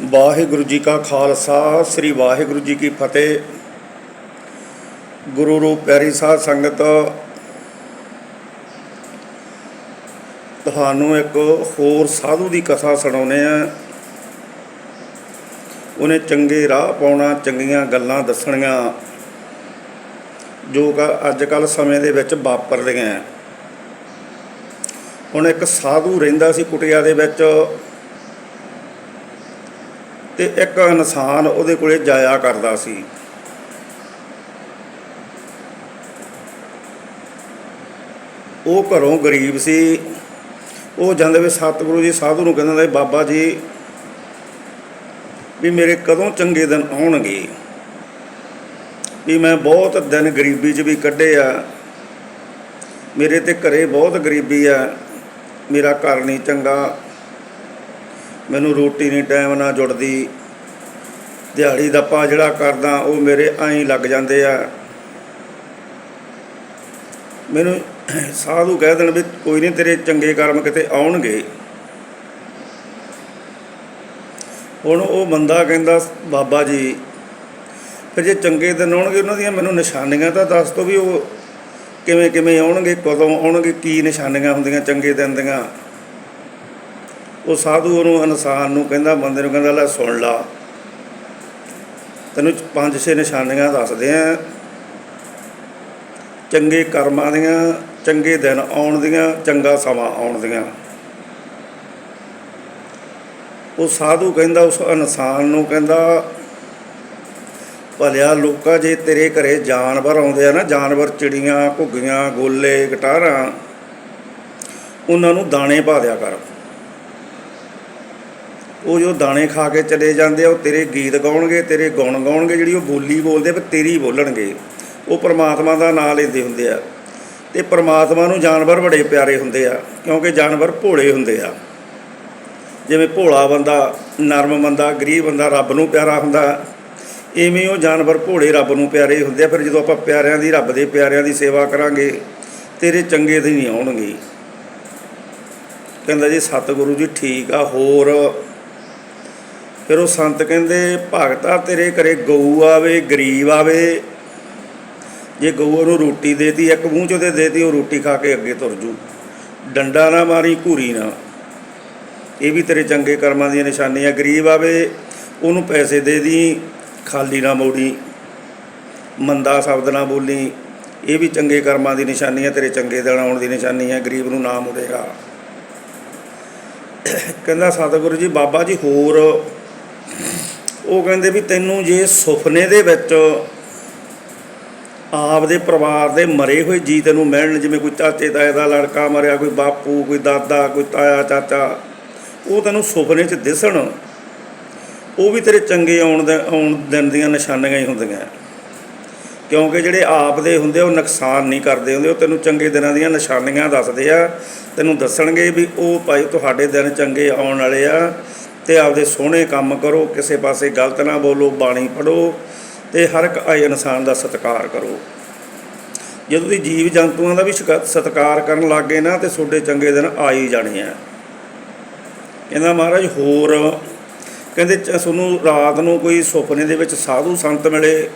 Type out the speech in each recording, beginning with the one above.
ਵਾਹਿਗੁਰੂ ਜੀ ਕਾ ਖਾਲਸਾ, ਸ੍ਰੀ ਵਾਹਿਗੁਰੂ ਜੀ ਕੀ ਫਤਿਹ। ਗੁਰੂ ਰੂਪ ਪਿਆਰੀ ਸਾਧ ਸੰਗਤ, ਤੁਹਾਨੂੰ ਇੱਕ ਹੋਰ ਸਾਧੂ ਦੀ ਕਥਾ ਸੁਣਾਉਨੇ ਆ ਉਹਨੇ ਚੰਗੇ ਰਾਹ ਪਾਉਣਾ, ਚੰਗੀਆਂ ਗੱਲਾਂ ਦੱਸਣੀਆਂ, ਜੋ ਕਿ ਅੱਜ ਕੱਲ ਸਮੇਂ ਦੇ ਵਿੱਚ ਵਾਪਰਦੀਆਂ। ਹੈ। ਹੁਣ ਇੱਕ ਸਾਧੂ ਰਹਿੰਦਾ ਸੀ ਕੁਟਿਆ ਦੇ ਵਿੱਚ। ਤੇ ਇੱਕ ਇਨਸਾਨ ਉਹਦੇ ਕੋਲੇ ਜਾਇਆ ਕਰਦਾ ਸੀ। ਉਹ ਘਰੋਂ ਗਰੀਬ ਸੀ। ਉਹ ਜਾਂਦੇ ਵੇ ਸਤਿਗੁਰੂ ਜੀ ਸਾਧੂ ਨੂੰ ਕਹਿੰਦਾ ਬਾਬਾ ਜੀ, ਵੀ ਮੇਰੇ ਕਦੋਂ ਚੰਗੇ ਦਿਨ ਆਉਣਗੇ? ਵੀ ਮੈਂ ਬਹੁਤ ਦਿਨ ਗਰੀਬੀ 'ਚ ਵੀ ਕੱਢੇ ਆ। ਮੇਰੇ ਤੇ ਘਰੇ ਬਹੁਤ ਗਰੀਬੀ ਆ। ਮੇਰਾ ਘਰ ਨਹੀਂ ਚੰਗਾ। ਮੈਨੂੰ ਰੋਟੀ ਨਹੀਂ, ਟਾਈਮ ਨਾਲ ਜੁੜਦੀ। ਦਿਹਾੜੀ ਦਾ ਦੱਪਾ ਜਿਹੜਾ ਕਰਦਾ, ਉਹ ਮੇਰੇ ਐਂ ਲੱਗ ਜਾਂਦੇ ਆ। ਮੈਨੂੰ ਸਾਧੂ ਕਹਿ ਦੇਣ ਵੀ ਕੋਈ ਨਹੀਂ, ਤੇਰੇ ਚੰਗੇ ਕਰਮ ਕਿਤੇ ਆਉਣਗੇ। ਹੁਣ ਉਹ ਬੰਦਾ ਕਹਿੰਦਾ, ਬਾਬਾ ਜੀ, ਫਿਰ ਜੇ ਚੰਗੇ ਦਿਨ ਆਉਣਗੇ, ਉਹਨਾਂ ਦੀਆਂ ਮੈਨੂੰ ਨਿਸ਼ਾਨੀਆਂ ਤਾਂ ਦੱਸ ਦਿਓ ਵੀ ਉਹ ਕਿਵੇਂ ਕਿਵੇਂ ਆਉਣਗੇ, ਕਦੋਂ ਆਉਣਗੇ, ਕੀ ਨਿਸ਼ਾਨੀਆਂ ਹੁੰਦੀਆਂ ਚੰਗੇ ਦਿਨ ਦੀਆਂ। ਉਹ ਸਾਧੂ ਉਹਨੂੰ ਇਨਸਾਨ ਨੂੰ ਕਹਿੰਦਾ ਬੰਦੇ ਨੂੰ ਕਹਿੰਦਾ, ਲੈ ਸੁਣ ਲਾ। ਤੈਨੂੰ ਪੰਜ ਛੇ ਨਿਸ਼ਾਨੀਆਂ ਦੱਸਦੇ ਆ। ਚੰਗੇ ਕਰਮਾਂ ਦੀਆਂ, ਚੰਗੇ ਦਿਨ ਆਉਣ ਦੀਆਂ, ਚੰਗਾ ਸਮਾਂ ਆਉਣ ਦੀਆਂ। ਉਹ ਸਾਧੂ ਕਹਿੰਦਾ, ਉਸ ਇਨਸਾਨ ਨੂੰ ਕਹਿੰਦਾ, ਭਲਿਆ ਲੋਕਾਂ ਜੇ ਤੇਰੇ ਘਰੇ ਜਾਨਵਰ ਆਉਂਦੇ ਆ ਨਾ, ਜਾਨਵਰ ਚਿੜੀਆਂ, ਘੁੱਗੀਆਂ, ਗੋਲੇ ਗਟਾਰਾਂ ਉਹਨਾਂ ਨੂੰ ਦਾਣੇ ਪਾ ਦਿਆ ਕਰ। ਉਹ ਜੋ ਦਾਣੇ ਖਾ ਕੇ ਚਲੇ ਜਾਂਦੇ ਆ, ਉਹ ਤੇਰੇ ਗੀਤ ਗਾਉਣਗੇ, ਤੇਰੇ ਗੁਣ ਗਾਉਣਗੇ, ਜਿਹੜੀ ਉਹ ਬੋਲੀ ਬੋਲਦੇ ਪਰ ਤੇਰੀ ਬੋਲਣਗੇ। ਉਹ ਪਰਮਾਤਮਾ ਦਾ ਨਾਮ ਲੈਂਦੇ ਹੁੰਦੇ ਆ। ਤੇ ਪਰਮਾਤਮਾ ਨੂੰ ਜਾਨਵਰ ਬੜੇ ਪਿਆਰੇ ਹੁੰਦੇ ਆ, ਕਿਉਂਕਿ ਜਾਨਵਰ ਭੋਲੇ ਹੁੰਦੇ ਆ। ਜਿਵੇਂ ਭੋਲਾ ਬੰਦਾ, ਨਰਮ ਬੰਦਾ, ਗਰੀਬ ਬੰਦਾ, ਰੱਬ ਨੂੰ ਪਿਆਰਾ ਹੁੰਦਾ। ਇਵੇਂ ਉਹ ਜਾਨਵਰ ਭੋਲੇ ਰੱਬ ਨੂੰ ਪਿਆਰੇ ਹੁੰਦੇ ਆ। ਫਿਰ ਜਦੋਂ ਆਪਾਂ ਪਿਆਰਿਆਂ ਦੀ, ਰੱਬ ਦੇ ਪਿਆਰਿਆਂ ਦੀ ਸੇਵਾ ਕਰਾਂਗੇ, ਤੇਰੇ ਚੰਗੇ ਦਿਨ ਹੀ ਆਉਣਗੇ। ਕਹਿੰਦਾ ਜੀ, ਸਤਿਗੁਰੂ ਜੀ, ਠੀਕ ਆ, ਹੋਰ ਫਿਰ ਉਹ ਸੰਤ ਕਹਿੰਦੇ, ਭਗਤਾ ਤੇਰੇ ਘਰੇ ਗਊ ਆਵੇ, ਗਰੀਬ ਆਵੇ। ਜੇ ਗਊ ਨੂੰ ਰੋਟੀ ਦੇਤੀ, ਇੱਕ ਮੂੰਹ ਚ ਉਹਦੇ ਦੇਤੀ, ਉਹ ਰੋਟੀ ਖਾ ਕੇ ਅੱਗੇ ਤੁਰ ਜੂ। ਡੰਡਾ ਨਾ ਮਾਰੀ, ਘੂਰੀ ਨਾ। ਇਹ ਵੀ ਤੇਰੇ ਚੰਗੇ ਕਰਮਾਂ ਦੀਆਂ ਨਿਸ਼ਾਨੀਆਂ। ਗਰੀਬ ਆਵੇ, ਉਹਨੂੰ ਪੈਸੇ ਦੇ ਦੀ, ਖਾਲੀ ਨਾ ਮੋੜੀ। ਮੰਦਾ ਸ਼ਬਦ ਨਾ ਬੋਲੀ। ਇਹ ਵੀ ਚੰਗੇ ਕਰਮਾਂ ਦੀ ਨਿਸ਼ਾਨੀ ਹੈ ਤੇਰੇ ਚੰਗੇ ਦਿਨ ਆਉਣ ਦੀ ਨਿਸ਼ਾਨੀ ਹੈ ਗਰੀਬ ਨੂੰ ਨਾ ਮੁੜੇਗਾ। ਕਹਿੰਦਾ, ਸਤਿਗੁਰੂ ਜੀ, ਬਾਬਾ ਜੀ, ਹੋਰ ਉਹ ਕਹਿੰਦੇ ਵੀ ਤੈਨੂੰ ਜੇ ਸੁਪਨੇ ਦੇ ਵਿੱਚ ਆਪਦੇ ਪਰਿਵਾਰ ਦੇ ਮਰੇ ਹੋਏ ਜੀ ਤੈਨੂੰ ਮਿਲਣ, ਜਿਵੇਂ ਕੋਈ ਚਾਚੇ, ਤਾਏ ਦਾ ਲੜਕਾ ਮਰਿਆ, ਕੋਈ ਬਾਪੂ, ਕੋਈ ਦਾਦਾ, ਕੋਈ ਤਾਇਆ, ਚਾਚਾ, ਉਹ ਤੈਨੂੰ ਸੁਪਨੇ 'ਚ ਦਿਸਣ। ਉਹ ਵੀ ਤੇਰੇ ਚੰਗੇ ਆਉਣ ਦੇ, ਆਉਣ ਦਿਨ ਦੀਆਂ ਨਿਸ਼ਾਨੀਆਂ ਹੀ ਹੁੰਦੀਆਂ। ਕਿਉਂਕਿ ਜਿਹੜੇ ਆਪ ਦੇ ਹੁੰਦੇ ਉਹ ਨੁਕਸਾਨ ਨਹੀਂ ਕਰਦੇ ਹੁੰਦੇ। ਉਹ ਤੈਨੂੰ ਚੰਗੇ ਦਿਨਾਂ ਦੀਆਂ ਨਿਸ਼ਾਨੀਆਂ ਦੱਸਦੇ ਆ। ਤੈਨੂੰ ਦੱਸਣਗੇ ਵੀ ਉਹ ਭਾਈ ਤੁਹਾਡੇ ਦਿਨ ਚੰਗੇ ਆਉਣ ਵਾਲੇ ਆ। ਤੇ ਆਪਦੇ ਸੋਹਣੇ ਕੰਮ ਕਰੋ, ਕਿਸੇ ਪਾਸੇ ਗਲਤ ਨਾ ਬੋਲੋ, ਬਾਣੀ ਪੜੋ ਤੇ ਹਰ ਇੱਕ ਆਏ ਇਨਸਾਨ ਦਾ ਸਤਿਕਾਰ ਕਰੋ। ਜਦੋਂ ਦੀ ਜੀਵ ਜੰਤੂਆਂ ਦਾ ਵੀ ਸ਼ਿਕਾ- ਸਤਿਕਾਰ ਕਰਨ ਲੱਗੇ ਨਾ ਤੇ ਤੁਹਾਡੇ ਚੰਗੇ ਦਿਨ ਆ ਹੀ ਜਾਣੇ ਆ। ਕਹਿੰਦਾ ਮਹਾਰਾਜ, ਹੋਰ ਕਹਿੰਦੇ ਤੁਹਾਨੂੰ ਰਾਤ ਨੂੰ ਕੋਈ ਸੁਪਨੇ ਦੇ ਵਿੱਚ ਸਾਧੂ ਸੰਤ ਮਿਲੇ,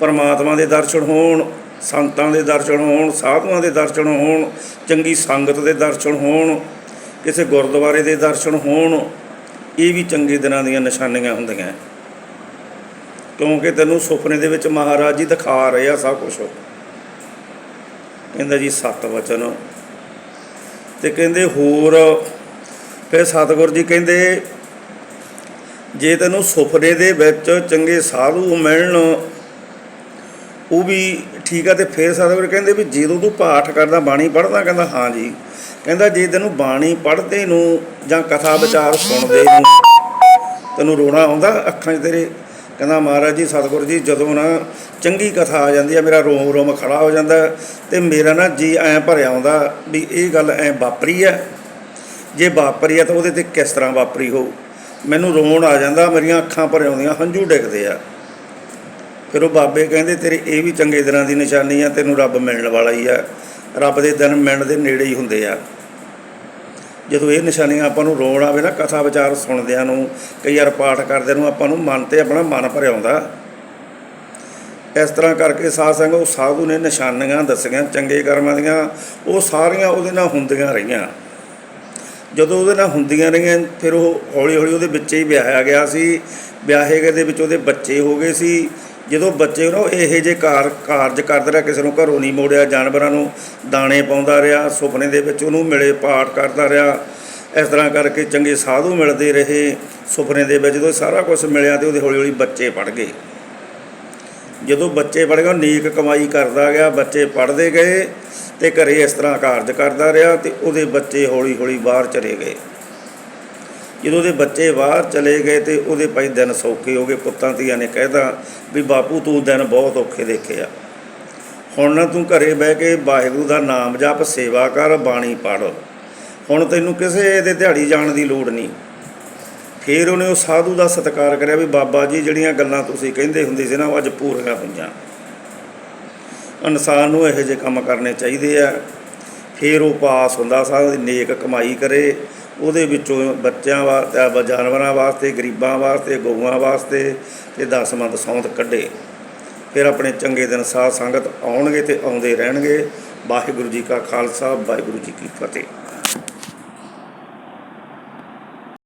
ਪਰਮਾਤਮਾ ਦੇ ਦਰਸ਼ਨ ਹੋਣ, ਸੰਤਾਂ ਦੇ ਦਰਸ਼ਨ ਹੋਣ, ਸਾਧੂਆਂ ਦੇ ਦਰਸ਼ਨ ਹੋਣ, ਚੰਗੀ ਸੰਗਤ ਦੇ ਦਰਸ਼ਨ ਹੋਣ, ਕਿਸੇ ਗੁਰਦੁਆਰੇ ਦੇ ਦਰਸ਼ਨ ਹੋਣ ਇਹ ਵੀ ਚੰਗੇ ਦਿਨਾਂ ਦੀਆਂ ਨਿਸ਼ਾਨੀਆਂ ਹੁੰਦੀਆਂ ਕਿਉਂਕਿ ਤੈਨੂੰ ਸੁਪਨੇ ਦੇ ਵਿੱਚ ਮਹਾਰਾਜ ਜੀ ਦਿਖਾ ਰਹੇ ਆ ਸਭ ਕੁਝ ਕਹਿੰਦਾ ਜੀ, ਸਤ ਵਚਨ। ਤੇ ਕਹਿੰਦੇ, ਹੋਰ ਫਿਰ ਸਤਿਗੁਰ ਜੀ ਕਹਿੰਦੇ, ਜੇ ਤੈਨੂੰ ਸੁਪਨੇ ਦੇ ਵਿੱਚ ਚੰਗੇ ਸਾਧੂ ਮਿਲਣ, ਉਹ ਵੀ ਠੀਕ ਆ, ਤੇ ਫਿਰ ਸਤਿਗੁਰ ਕਹਿੰਦੇ ਵੀ ਜਦੋਂ ਤੂੰ ਪਾਠ ਕਰਦਾ, ਬਾਣੀ ਪੜ੍ਹਦਾ, ਕਹਿੰਦਾ, ਹਾਂ ਜੀ। ਕਹਿੰਦਾ ਜੇ ਤੈਨੂੰ ਬਾਣੀ ਪੜ੍ਹਦੇ ਨੂੰ ਜਾਂ ਕਥਾ ਵਿਚਾਰ ਸੁਣਦੇ ਨੂੰ ਤੈਨੂੰ ਰੋਣਾ ਆਉਂਦਾ, ਅੱਖਾਂ 'ਚ ਤੇਰੇ, ਕਹਿੰਦਾ ਮਹਾਰਾਜ ਜੀ, ਸਤਿਗੁਰ ਜੀ, ਜਦੋਂ ਨਾ ਚੰਗੀ ਕਥਾ ਆ ਜਾਂਦੀ ਆ, ਮੇਰਾ ਰੋਮ ਰੋਮ ਖੜਾ ਹੋ ਜਾਂਦਾ ਤੇ ਮੇਰਾ ਨਾ ਜੀ ਐ ਭਰਿਆ ਆਉਂਦਾ ਵੀ ਇਹ ਗੱਲ ਐ ਵਾਪਰੀ ਆ। ਜੇ ਵਾਪਰੀ ਆ ਤਾਂ ਉਹਦੇ ਤੇ ਕਿਸ ਤਰ੍ਹਾਂ ਵਾਪਰੀ ਹੋ? ਮੈਨੂੰ ਰੋਣ ਆ ਜਾਂਦਾ, ਮੇਰੀਆਂ ਅੱਖਾਂ ਭਰ ਆਉਂਦੀਆਂ, ਹੰਝੂ ਡਿੱਗਦੇ ਆ। ਫਿਰ ਉਹ ਬਾਬੇ ਕਹਿੰਦੇ, ਤੇਰੇ ਇਹ ਵੀ ਚੰਗੇ ਦਿਨਾਂ ਦੀ ਨਿਸ਼ਾਨੀ ਆ, ਤੈਨੂੰ ਰੱਬ ਮਿਲਣ ਵਾਲਾ ਹੀ ਆ। ਰੱਬ ਦੇ ਦਿਨ ਮਿਲਣ ਦੇ ਨੇੜੇ ਹੀ ਹੁੰਦੇ ਆ। ਜਦੋਂ ਇਹ ਨਿਸ਼ਾਨੀਆਂ ਆਪਾਂ ਨੂੰ ਰੋਣ ਆਵੇ ਨਾ, ਕਥਾ ਵਿਚਾਰ ਸੁਣਦਿਆਂ ਨੂੰ, ਕਈ ਵਾਰ ਪਾਠ ਕਰਦਿਆਂ ਨੂੰ ਆਪਾਂ ਨੂੰ ਮਨ ਤੇ ਆਪਣਾ ਮਨ ਭਰ ਆਉਂਦਾ ਇਸ ਤਰ੍ਹਾਂ ਕਰਕੇ ਸਾਧ ਸੰਗ ਉਹ ਸਾਧੂ ਨੇ ਨਿਸ਼ਾਨੀਆਂ ਦੱਸੀਆਂ, ਚੰਗੇ ਕਰਮਾਂ ਦੀਆਂ, ਉਹ ਸਾਰੀਆਂ ਉਹਦੇ ਨਾਲ ਹੁੰਦੀਆਂ ਰਹੀਆਂ। ਜਦੋਂ ਉਹਦੇ ਨਾਲ ਹੁੰਦੀਆਂ ਰਹੀਆਂ, ਫਿਰ ਉਹ ਹੌਲੀ ਹੌਲੀ ਉਹਦੇ ਵਿੱਚ ਹੀ ਵਿਆਹਿਆ ਗਿਆ ਸੀ। ਵਿਆਹੇ ਗਏ ਦੇ ਵਿੱਚ ਉਹਦੇ ਬੱਚੇ ਹੋ ਗਏ ਸੀ। ਜਦੋਂ ਬੱਚੇ ਨੂੰ ਇਹੋ ਜਿਹੇ ਕਾਰ, ਕਾਰਜ ਕਰਦਾ ਰਿਹਾ, ਕਿਸੇ ਨੂੰ ਘਰੋਂ ਨਹੀਂ ਮੋੜਿਆ, ਜਾਨਵਰਾਂ ਨੂੰ ਦਾਣੇ ਪਾਉਂਦਾ ਰਿਹਾ, ਸੁਪਨੇ ਦੇ ਵਿੱਚ ਉਹਨੂੰ ਮਿਲੇ, ਪਾਠ ਕਰਦਾ ਰਿਹਾ, ਇਸ ਤਰ੍ਹਾਂ ਕਰਕੇ ਚੰਗੇ ਸਾਧੂ ਮਿਲਦੇ ਰਹੇ, ਸੁਪਨੇ ਦੇ ਵਿੱਚ ਜਦੋਂ ਸਾਰਾ ਕੁਝ ਮਿਲਿਆ ਤੇ ਉਹਦੇ ਹੌਲੀ ਹੌਲੀ ਬੱਚੇ ਪੜ ਗਏ। ਜਦੋਂ ਬੱਚੇ ਪੜ ਗਏ, ਉਹ ਨੀਕ ਕਮਾਈ ਕਰਦਾ ਗਿਆ, ਬੱਚੇ ਪੜਦੇ ਗਏ ਤੇ ਘਰੇ ਇਸ ਤਰ੍ਹਾਂ ਕਾਰਜ ਕਰਦਾ ਰਿਹਾ ਤੇ ਉਹਦੇ ਬੱਚੇ ਹੌਲੀ ਹੌਲੀ ਬਾਹਰ ਚਲੇ ਗਏ। ਜਦੋਂ ਉਹਦੇ ਬੱਚੇ ਬਾਹਰ ਚਲੇ ਗਏ ਤੇ ਉਹਦੇ ਭਾਈ ਦਿਨ ਸੌਖੇ ਹੋ ਗਏ, ਪੁੱਤਾਂ ਧੀਆਂ ਨੇ ਕਹਿਦਾ ਵੀ ਬਾਪੂ ਤੂੰ ਦਿਨ ਬਹੁਤ ਔਖੇ ਦੇਖੇ ਆ ਹੁਣ ਨਾ ਤੂੰ ਘਰੇ ਬਹਿ ਕੇ ਵਾਹਿਗੁਰੂ ਦਾ ਨਾਮ ਜਪ, ਸੇਵਾ ਕਰ, ਬਾਣੀ ਪੜ ਹੁਣ ਤੈਨੂੰ ਕਿਸੇ ਦੇ ਦਿਹਾੜੀ ਜਾਣ ਦੀ ਲੋੜ ਨਹੀਂ। ਫਿਰ ਉਹਨੇ ਉਹ ਸਾਧੂ ਦਾ ਸਤਿਕਾਰ ਕਰਿਆ ਵੀ ਬਾਬਾ ਜੀ, ਜਿਹੜੀਆਂ ਗੱਲਾਂ ਤੁਸੀਂ ਕਹਿੰਦੇ ਹੁੰਦੇ ਸੀ ਨਾ, ਉਹ ਅੱਜ ਪੂਰੀਆਂ ਹੋਈਆਂ। ਇਨਸਾਨ ਨੂੰ ਇਹੋ ਜਿਹੇ ਕੰਮ ਕਰਨੇ ਚਾਹੀਦੇ ਆ। ਫਿਰ ਉਹ ਪਾਸ ਹੁੰਦਾ ਸਾਧ ਨੇਕ ਕਮਾਈ ਕਰੇ। ਉਹਦੇ ਵਿੱਚੋਂ ਬੱਚਿਆਂ ਵਾਸਤੇ ਜਾਨਵਰਾਂ ਵਾਸਤੇ, ਗਰੀਬਾਂ ਵਾਸਤੇ, ਗਊਆਂ ਵਾਸਤੇ ਤੇ ਦਸਮੰਦ ਸੌਂਦ ਕੱਢੇ। ਫਿਰ ਆਪਣੇ ਚੰਗੇ ਦਿਨ ਸਾਧ ਸੰਗਤ ਆਉਣਗੇ ਤੇ ਆਉਂਦੇ ਰਹਿਣਗੇ। ਵਾਹਿਗੁਰੂ ਜੀ ਕਾ ਖਾਲਸਾ, ਵਾਹਿਗੁਰੂ ਜੀ ਕੀ ਫਤਿਹ।